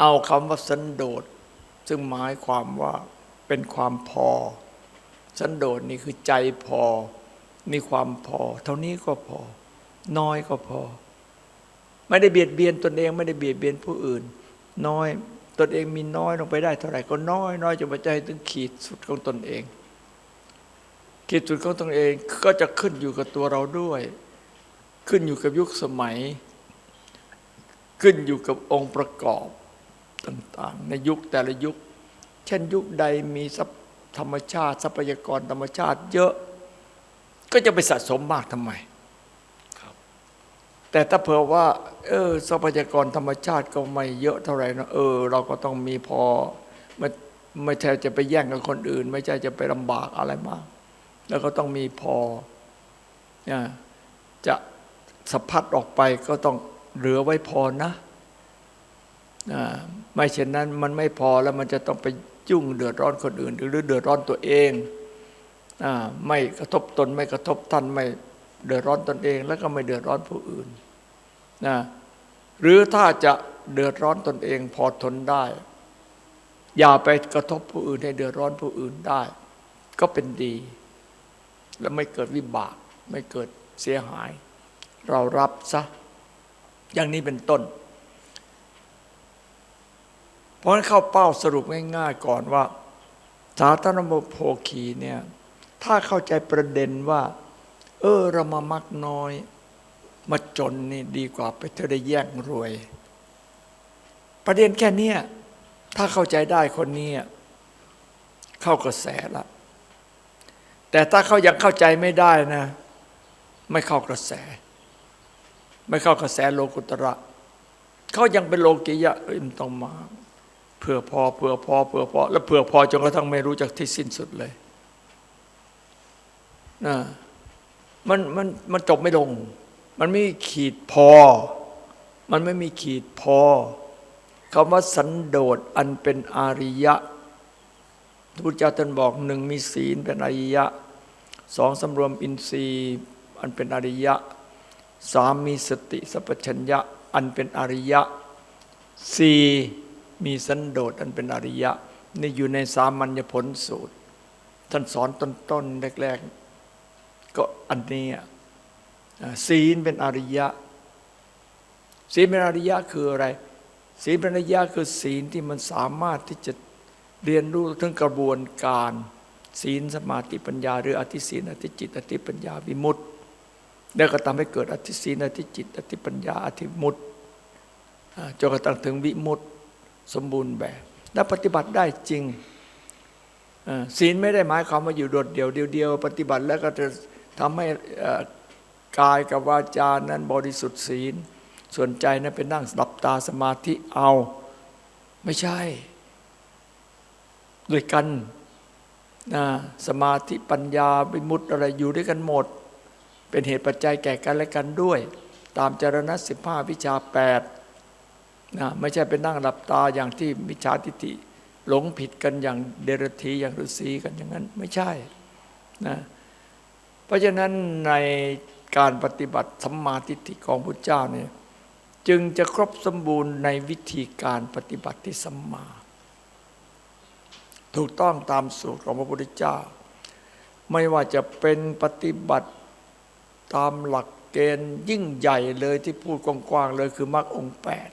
เอาคำว่าสันโดษซึ่งหมายความว่าเป็นความพอ สันโดษนี่คือใจพอ มีความพอ เท่านี้ก็พอ น้อยก็พอ ไม่ได้เบียดเบียนตนเองไม่ได้เบียดเบียนผู้อื่น น้อยตนเองมีน้อยลงไปได้เท่าไหร่ก็น้อยน้อยจนไปใจถึงขีดสุดของตนเอง ขีดสุดของตนเองก็จะขึ้นอยู่กับตัวเราด้วย ขึ้นอยู่กับยุคสมัย ขึ้นอยู่กับองค์ประกอบ ต่างๆ ในยุคแต่ละยุค เช่นยุคใดมีทรัพย์ธรรมชาติ ทรัพยากรธรรมชาติเยอะ ก็จะไปสะสมมากทำไมแต่ถ้าเผื่อว่า เออทรัพยากรธรรมชาติก็ไม่เยอะเท่าไหร่นะเออ เราก็ต้องมีพอไม่ไม่ใช่จะไปแย่งกับคนอื่น ไม่ใช่จะไปลำบากอะไรมาก แล้วก็ต้องมีพอเนี่ยจะสะพัดออกไปก็ต้องเหลือไว้พอนะอ่า ไม่เช่นนั้นมันไม่พอแล้วมันจะต้องไปยุ่งเดือดร้อนคนอื่น หรือเดือดร้อนตัวเองอไม่กระทบตนไม่กระทบท่านไม่เดือดร้อนตนเอง แล้วก็ไม่เดือดร้อนผู้อื่นนะหรือถ้าจะเดือดร้อนตนเองพอทนได้ อย่าไปกระทบผู้อื่นให้เดือดร้อนผู้อื่นได้ ก็เป็นดี และไม่เกิดวิบาก ไม่เกิดเสียหาย เรารับซะ อย่างนี้เป็นต้น เพราะฉะนั้นเข้าเป้าสรุปง่าย ๆ ก่อนว่า สาธารณโภคีเนี่ยถ้าเข้าใจประเด็นว่า เออเรามามักน้อย มาจนนี่ดีกว่าไปเธอได้แย่งรวย ประเด็นแค่นี้ถ้าเข้าใจได้คนนี้เข้ากระแสละแต่ถ้าเขายังเข้าใจไม่ได้นะ ไม่เข้ากระแส ไม่เข้ากระแสโลกุตระ เขายังเป็นโลกิยะเอ้ยมันต้องมา เพื่อพอเพื่อพอเพื่อพอ แล้วเพื่อพอจนกระทั่งไม่รู้จักที่สิ้นสุดเลยนะมันมันมันจบไม่ลง มันไม่มีขีดพอ มันไม่มีขีดพอคำว่าสันโดษอันเป็นอาริยะพระพุทธเจ้าท่านบอกหนึ่งมีศีลเป็นอาริยะสองสำรวมอินทรีย์อันเป็นอริยะสามมีสติสัพพัญญะ อันเป็นอริยะสี่ มีสันโดษอันเป็นอริยะ นี่อยู่ในสามัญญผลสูตร ท่านสอนต้นๆแรกๆ ก็อันนี้ศีลเป็นอริยะ ศีลเป็นอริยะคืออะไร ศีลเป็นอริยะคือศีลที่มันสามารถที่จะเรียนรู้ถึงกระบวนการ ศีลสมาธิปัญญา หรืออธิศีลอธิจิต อธิปัญญาวิมุตติแล้วก็ทำให้เกิดอธิศีลอธิจิต อธิปัญญาอธิมุตติจนกระทั่งถึงวิมุตติ สมบูรณ์แบบ และปฏิบัติได้จริงศีลไม่ได้หมายความว่าอยู่โดดเดี่ยวเดียวๆปฏิบัติแล้วก็จะทำให้กายกับวาจานั้นบริสุทธิ์ศีล ส่วนใจนั้นเป็นนั่งหลับตาสมาธิเอา ไม่ใช่ ด้วยกันนะสมาธิปัญญาวิมุตติอะไรอยู่ด้วยกันหมด เป็นเหตุปัจจัยแก่กันและกันด้วย ตามจารณะสิบห้าวิชาแปด นะไม่ใช่เป็นนั่งหลับตาอย่างที่มิจฉาทิฏฐิหลงผิดกันอย่างเดรธีอย่างฤาษีกันอย่างนั้นไม่ใช่นะเพราะฉะนั้นในการปฏิบัติสัมมาทิฏฐิของพุทธเจ้าเนี่ยจึงจะครบสมบูรณ์ในวิธีการปฏิบัติที่สัมมา ถูกต้องตามสูตรของพระพุทธเจ้า ไม่ว่าจะเป็นปฏิบัติตามหลักเกณฑ์ยิ่งใหญ่เลยที่พูดกว้างๆเลยคือมรรคองแปด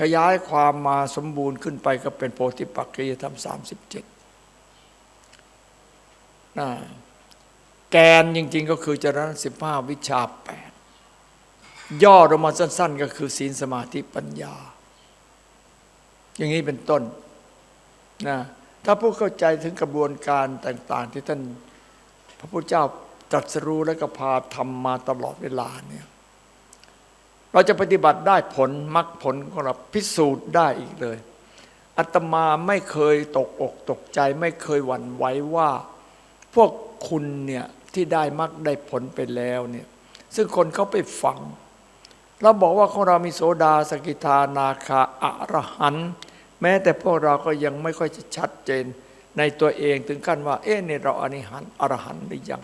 ขยายความมาสมบูรณ์ขึ้นไปก็เป็นโพธิปักกิยธรรมสามสิบเจ็ดแกนจริง ๆ ก็คือจรณสิบห้าวิชาแปดย่อลงมาสั้น ๆ ก็คือศีลสมาธิปัญญา อย่างนี้เป็นต้นนะถ้าผู้เข้าใจถึงกระบวนการต่าง ๆ ที่ท่านพระพุทธเจ้าตรัสรู้และก็พาทำมาตลอดเวลาเนี่ย เราจะปฏิบัติได้ผลมรรคผลของเราพิสูจน์ได้อีกเลยอาตมาไม่เคยตกอกตกใจไม่เคยหวั่นไหวว่า พวกคุณเนี่ยที่ได้มรรคได้ผลไปแล้วเนี่ยซึ่งคนเขาไปฟัง เราบอกว่าของเรามีโสดาสกิทานาคาอรหันต์แม้แต่พวกเราก็ยังไม่ค่อยจะชัดเจนในตัวเองถึงขั้นว่า เอ๊ะเนี่ยเราอนิหันอรหันต์หรือยัง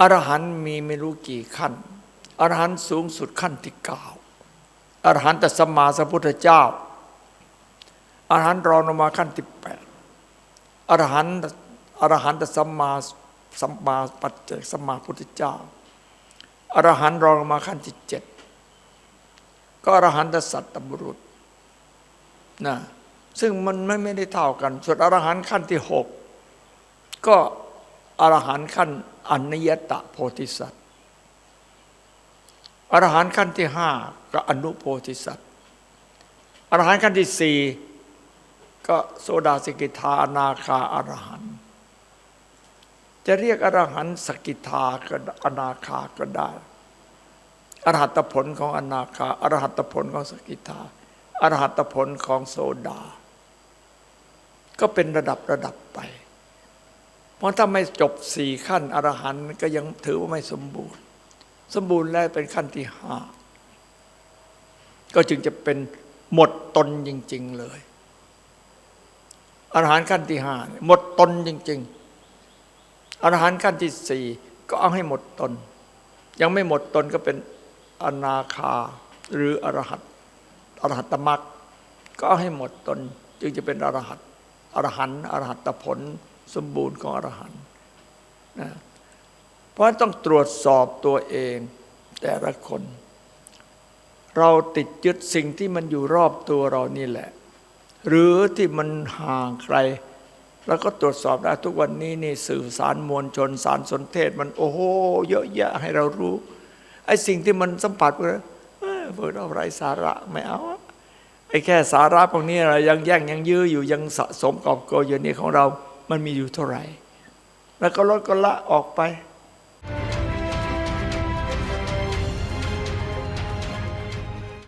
อรหันต์มีไม่รู้กี่ขั้น อรหันต์สูงสุดขั้นที่เก้าอรหันตสมมาสัมพุทธเจ้า อรหันต์รองลงมาขั้นที่แปดอรหันต์อรหันตสมมาสัมมาปัจเจกสัมมาพุทธเจ้า อรหันต์รองลงมาขั้นที่เจ็ดก็อรหันตสัตตบุรุษนะซึ่งมันไม่ไม่ได้เท่ากัน ส่วนอรหันต์ขั้นที่หกก็ อรหันต์ขั้นอนิยตะโพธิสัตว์อรหันต์ขั้นที่ห้าก็อนุโพธิสัตว์อรหันต์ขั้นที่สี่ก็โสดาสกิทาอนาคาอรหันต์จะเรียกอรหันต์สกิทาก็อนาคาก็ได้อรหัตผลของอนาคาอรหัตผลของสกิทาอรหัตผลของโสดา ก็เป็นระดับระดับไป เพราะถ้าไม่จบสี่ขั้นอรหันต์ก็ยังถือว่าไม่สมบูรณ์ สมบูรณ์แล้วเป็นขั้นที่ห้าก็จึงจะเป็นหมดตนจริง ๆ เลยอรหันต์ขั้นที่ห้าหมดตนจริง ๆอรหันต์ขั้นที่สี่ก็เอาให้หมดตน ยังไม่หมดตนก็เป็นอนาคาหรืออรหัตอรหัตตมรรคก็เอาให้หมดตน จึงจะเป็นอรหัตอรหันต์อรหัตผล สมบูรณ์ของอรหันต์นะเพราะต้องตรวจสอบตัวเองแต่ละคน เราติดยึดสิ่งที่มันอยู่รอบตัวเรานี่แหละ หรือที่มันห่างไกลแล้วก็ตรวจสอบได้ทุกวันนี้นี่สื่อสารมวลชนสารสนเทศ มันโอ้โหเยอะแยะให้เรารู้ไอ้สิ่งที่มันสัมผัสพวกนั้นเอ้ยเราไร้สาระไม่เอาไอ้แค่สาระพวกนี้เรายังแย่งยังยื้ออยู่ยังสะสมกอบโกยอยู่นี่ของเรา มันมีอยู่เท่าไหร่ แล้วก็ลดก็ละออกไป「